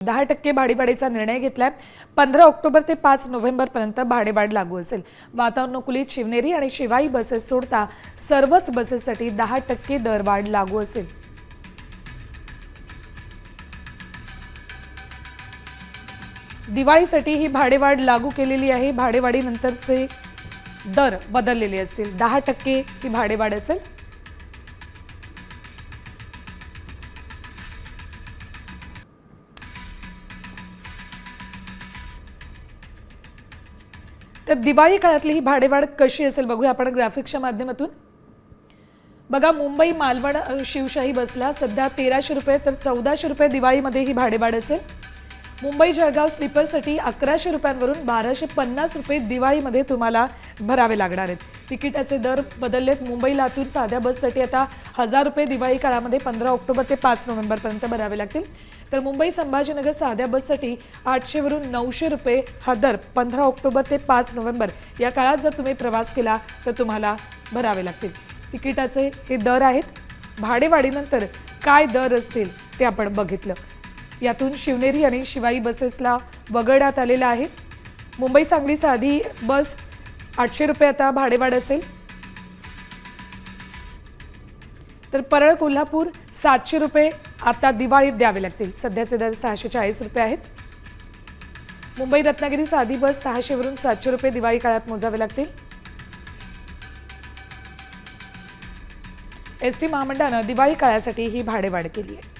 दहा टक्के भाडेवाढीचा निर्णय घेतलाय. पंधरा ऑक्टोबर ते पाच नोव्हेंबरपर्यंत भाडेवाढ लागू असेल. वातानुकूलित शिवनेरी आणि शिवाई बसेस सोडता सर्वच बसेससाठी दहा टक्के दरवाढ लागू असेल. दिवाळीसाठी ही भाडेवाढ लागू केलेली आहे. भाडेवाढीनंतरचे दर बदललेले असतील. दहा टक्के ही भाडेवाढ असेल. तर दिवाळी काळातली ही भाडेवाढ कशी असेल बघूया आपण ग्राफिक्सच्या माध्यमातून. बघा मुंबई मालवण शिवशाही बसला. सध्या तेराशे रुपये तर चौदाशे रुपये दिवाळीमध्ये ही भाडेवाढ असेल. मुंबई जळगाव स्लीपरसाठी अकराशे रुपयांवरून बाराशे पन्नास रुपये दिवाळीमध्ये तुम्हाला भरावे लागणार आहेत. तिकिटाचे दर बदललेत. मुंबई लातूर साध्या बससाठी आता हजार रुपये दिवाळी काळामध्ये पंधरा ऑक्टोबर ते पाच नोव्हेंबरपर्यंत भरावे लागतील. तर मुंबई संभाजीनगर साध्या बससाठी आठशेवरून नऊशे रुपये हा दर पंधरा ऑक्टोबर ते पाच नोव्हेंबर या काळात जर तुम्ही प्रवास केला तर तुम्हाला भरावे लागतील. तिकिटाचे हे दर आहेत. भाडेवाढीनंतर काय दर असतील ते आपण बघितलं. यातून शिवनेरी आणि शिवाई बसेसला वगळण्यात आलेलं आहे. मुंबई सांगली साधी बस आठशे रुपये आता भाडेवाढ असेल. तर परळ कोल्हापूर सातशे रुपये आता दिवाळीत द्यावे लागतील. सध्याचे दर सहाशे चाळीस रुपये आहेत. मुंबई रत्नागिरी साधी बस सहाशेवरून सातशे रुपये दिवाळी काळात मोजावे लागतील. एस टी महामंडळानं दिवाळी काळासाठी ही भाडेवाढ केली आहे.